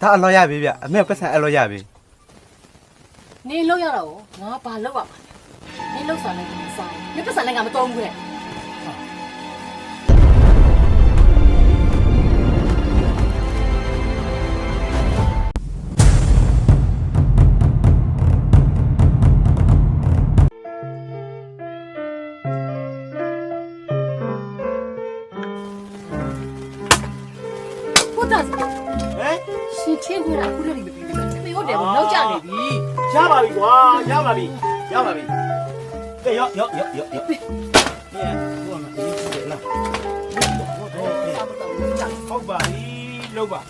ဒါအလောရပြီဗျအမေပတ်စံအလောရပြီနေလောက်ရတော့ငါဘာလောက်ရမှာလဲနေလောက်စားလိုက်မစားဘူးနေပတ်စံလည်းငါမတော်ဘူးတဲ့ဟုတ်တာဟ မ်ရှင်ချင်းခွေးတာအခုတည်းကပြီးပြီမေဟုတ်တယ်ဗောနောက်ကျနေပြီရပါပြီကွာရပါပြီရပါပြီကဲရောရောရောရောရောဟဲ့ဟိုမှာဒီလိုလားဟုတ်ပါပြီလုံးပါ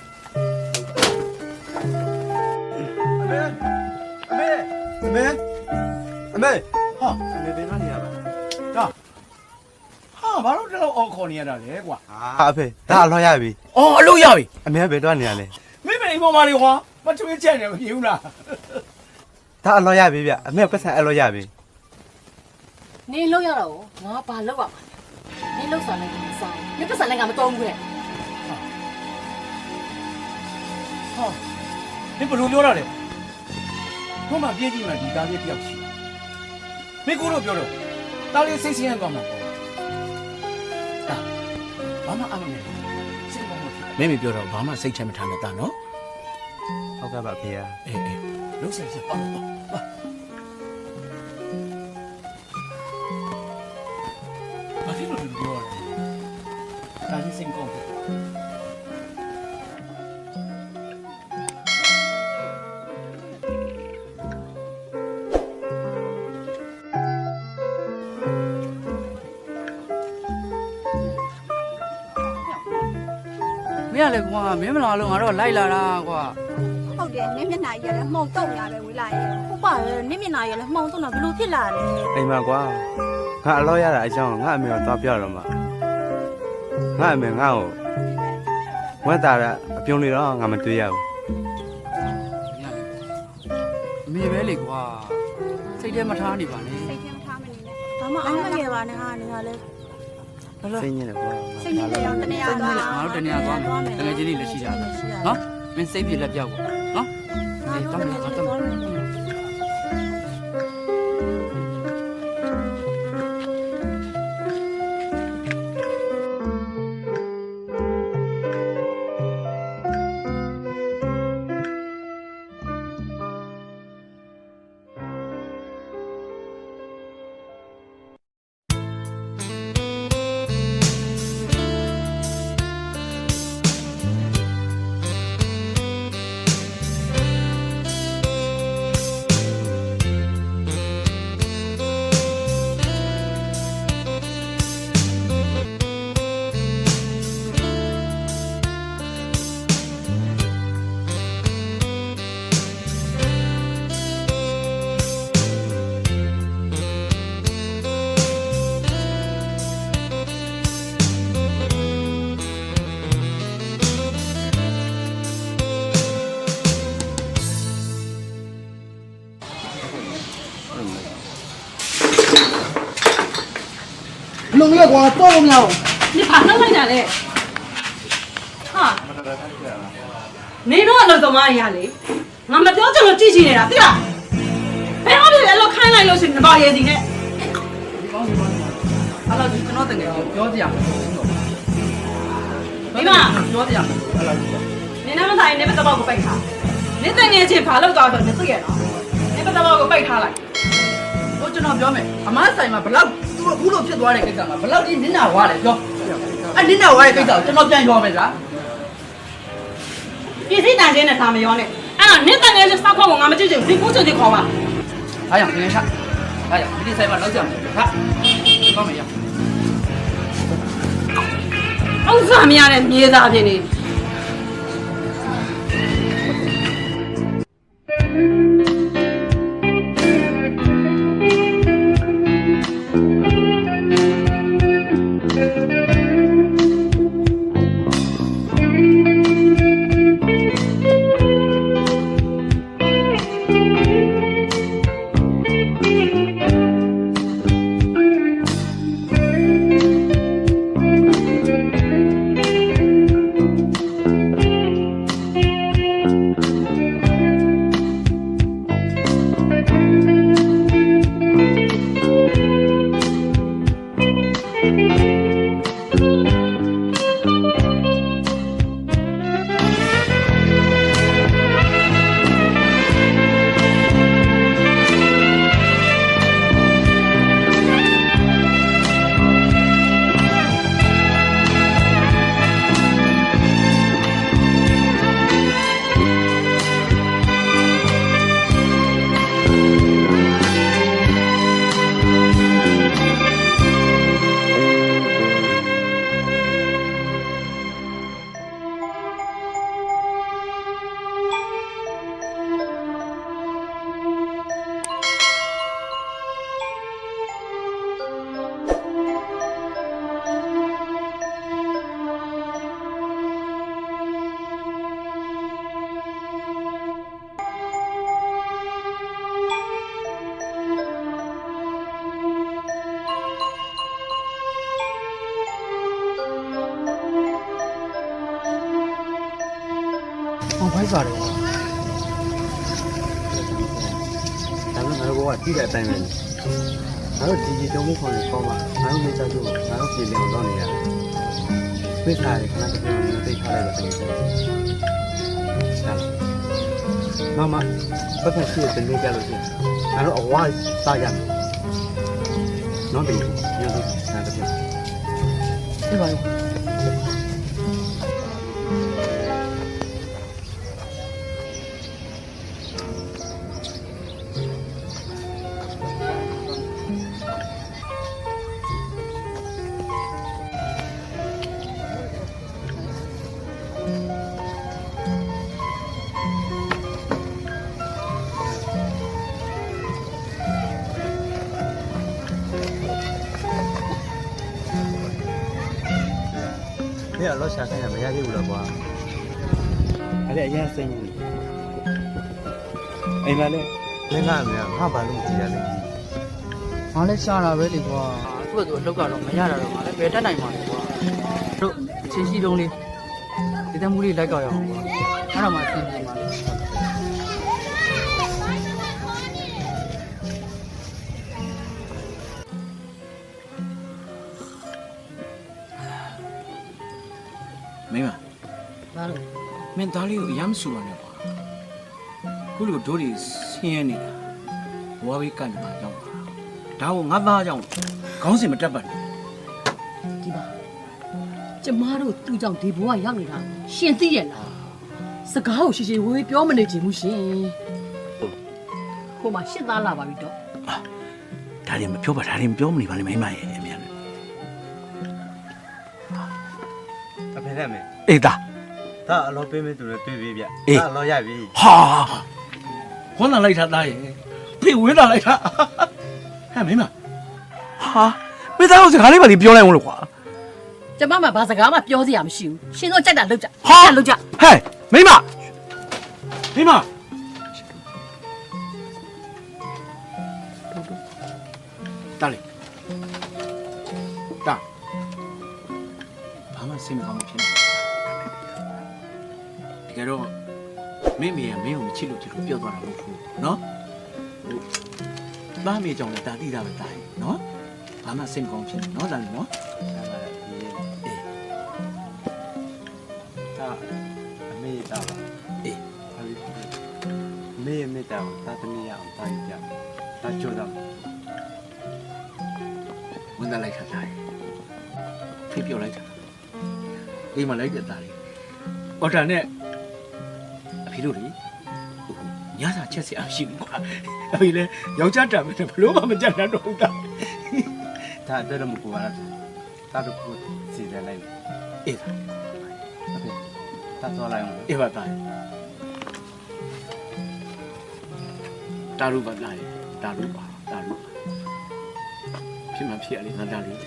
အမေအမေအမေအမေဟာအမေဘယ်ကနေရပါဒါဟာ ဘာလို့တလောက်အော်ခေါ်နေရတာလဲကွာဟာအဖေဒါအလောရပြီအော်အလုပ်ရပြီအမေကဘယ်တော့နေရလဲမိမအိမ်ပေါ်မှာလေကွာမထွေးချက်နေမပြေဘူးလားဒါအလောရပြီဗျအမေပတ်စံအလောရပြီနေလောက်ရတော့ငါဘာလောက်ရမှာလဲနေလောက်စားလိုက်မစားဘူးနေပတ်စံလည်းငါမတော်ဘူးတဲ့ဟာဒီဘယ်လိုပြောတာလဲဘုမပြေးကြည့်မှဒီသားလေးတယောက်ရှိမိကိုတို့ပြောတော့သားလေးစိတ်ဆင်းရဲသွားမှာပေါ့ ဒါဘာမှအမနဲ့စိတ်မမဖြစ်မင်းမပြောတော့ဘာမှစိတ်ချမထားနဲ့တာနော်ဟုတ်ကဲ့ပါဖေရအေးအေးလုံးဆက်ဆက်ပါပါပါဘာဖြစ်လို့ဒီလိုပြောရလဲဒါကြီးစိတ်ကောင်းတယ် င်းကလည်းကွာမင်းမလာလို့ငါတော့လိုက်လာတာကွာဟုတ်တယ်နင်းမျက်နှာကြီးရတယ်မှုံတုံရပဲဝေးလာရဲ့ဟုတ်ပါရဲ့နင်းမျက်နှာကြီးလည်းမှုံတုံတာဘယ်လိုဖြစ်လာလဲအိမ်မှာကွာငါအလောရတာအကြောင်းငါအမေကသွားပြောတော့မှာငါအမေငါ့ကိုဝတ်တာအပြုံးလေးတော့ငါမတွေ့ရဘူးမင်းကလည်းအမေပဲလေကွာစိတ်ထဲမထားနေပါနဲ့စိတ်ထဲမထားမနေနဲ့ဘာမှအားမငယ်ပါနဲ့ဟာနေကလည်းဘယ်လို စိတ်ညစ်တယ်ကွာစိတ်ညစ်တယ်အောင်တနေရာစိတ်သွားနဲ့ငါတို့တနေရာသွားမယ်တကယ်ချင်းလေးလက်ရှိကြတယ်နော်မင်းစိတ်ပြေလက်ပြောက်ကွာနော်အေးတောင်းမယ်တောင်း က်ကွာတော့လို့မရဘူး 你爬上来着嘞？ဟာနေတော့အလုပ်သမားရလေငါမပြောချင်လို့ကြည့်ချင်နေတာသိလားဘယ်တော့လဲလို့ခိုင်းလိုက်လို့ရှိရင်ဘာရဲစီနဲ့ ဒီကောင်းဒီကောင်းအဲ့တော့ကျွန်တော်တကယ်ပြောကြရမယ် မိမ ပြောကြရမယ် နေနမဆိုင်နေပတဘောကိုပိတ်ထားနေတငယ်ချင်းဘာလုပ်သွားဆိုနေသိရနော်နေပတဘောကိုပိတ်ထားလိုက် ဟိုကျွန်တော်ပြောမယ်အမဆိုင်မှာဘလောက်သူအခုလိုဖြစ်သွားတဲ့ကိစ္စမှာဘလောက်ဒီနင်းနာဝါလဲပြောအဲ့နင်းနာဝါရဲ့ကိစ္စကိုကျွန်တော်ပြန်ပြောမယ်ဗျာပြည်စည်းတန်ချင်းနဲ့ထားမရောနဲ့အဲ့တော့နေတငယ်ချင်းစောက်ခေါက်ကိုငါမကြည့်ချင်ဘူးဒီကိုချင်ဒီခေါ်ပါအားရငင်းချအားရဒီဆိုင်မှာလောက်ကြမယ်ဟာကောင်းမယ်ရဥစ္စာမရတဲ့မြေသားဖြစ်နေဟ ဒါပေမဲ့ငါတို့ကတိတဲ့အတိုင်းပဲငါတို့ဒီဒီတုံးမှုခေါ်နေပေါ့မှာငါတို့နေကြလို့ငါတို့ပြည်လျောင်းတော့နေရတယ်သိထားတယ်ခဏတစ်ခုသိထားလိုက်တော့တကယ်ဟုတ်မမပတ်သက်ရှိတဲ့နေကြလို့ရှိရင်ငါတို့အဝါစားရမယ်နော်တင်ညလို့ငါတို့ပြောဒီပါရော တော့ရှာခိုင်းတာမရသေးဘူးလားကွာအဲ့ဒါအရင်စိတ်နေအိမ်မှာလည်းလက်ကအမေကငါဘာလို့မကြည့်ရလဲငါလည်းရှာတာပဲလေကွာသူ့အတွက်အလုပ်ကတော့မရတာတော့ငါလည်းဘယ်တက်နိုင်မှာလဲကွာတို့အချင်းရှိတုံးလေးဒီတမှုလေးလိုက်ကောက်ရအောင်ကွာအဲ့တော့မှသင်ပြ မှာလေမင်းမဘာလို့မင်းသားလေးကိုအရမ်းဆူရတယ်ကွာခုလိုတို့တွေဆင်းရဲနေတာဘဝဘေးကန့်မှာရောက်တာဒါကိုငါသားကြောင့်ခေါင်းစဉ်မတက်ပါနဲ့ဒီပါကျမတို့သူ့ကြောင့်ဒီဘဝရောက်နေတာရှင်သိရဲ့လားစကားကိုရှိရှိဝေးဝေးပြောမနေချင်ဘူးရှင်ဟိုမှာရှစ်သားလာပါပြီတော့ဒါတွေမပြောပါဒါတွေမပြောမနေပါနဲ့မိမရဲ့ အမြန်အဖေနဲ့မေအေးသားဒါအလောပေးမေးသူလည်းတွေ့ပြီဗျအေးဒါအလောရပြီဟာခွန်းလာလိုက်တာသားရဲ့ဖေဝင်းလာလိုက်တာဟဲ့မိမဟာမိသားကိုစကားလေးပါလေးပြောလိုက်အောင်လို့ကွာကျမမှဘာစကားမှပြောစရာမရှိဘူးရှင်တို့ကြိုက်တာလုပ်ကြဟာကြလုပ်ကြဟဲ့မိမမိမတားလေတားဘာ မှစိတ်မကောင်းမဖြစ်နေတကယ်တော့မင်းမေကမင်းကိုမချစ်လို့ချစ်လို့ပြောသွားတာမဟုတ်ဘူးနော်ဟိုသားမေကြောင့်လည်းတာတိတာပဲတားရင်နော်ဘာမှစိတ်မကောင်းဖြစ်နေနော်တားလေနော်ဒါပါလေဒီအေးဒါအမေတာပါအေးဟာဒီမေမေတာကိုတာတမီရအောင်တားကြဒါကြိုးတော့ဝင်လာလိုက်တာတားရင်ဖိပြောလိုက်တာ အိမ်မှာလိုက်တဲ့သားလေးအော်တာနဲ့အဖေတို့လေညစာချက်စရာရှိဘူးကွာအဖေလည်းယောက်ျားတာပဲဘလို့မှမကြက်တတ်တော့ဘူးသားဒါအတွက်တော့မကူပါလားတာတို့ကိုစီစဉ်လိုက်အေးပါအဖေတာသွားလိုက်အောင်အေးပါတာတာတို့ပါတာတာတို့ပါတာတို့ဖြစ်မှဖြစ်ရလေငါတာလေး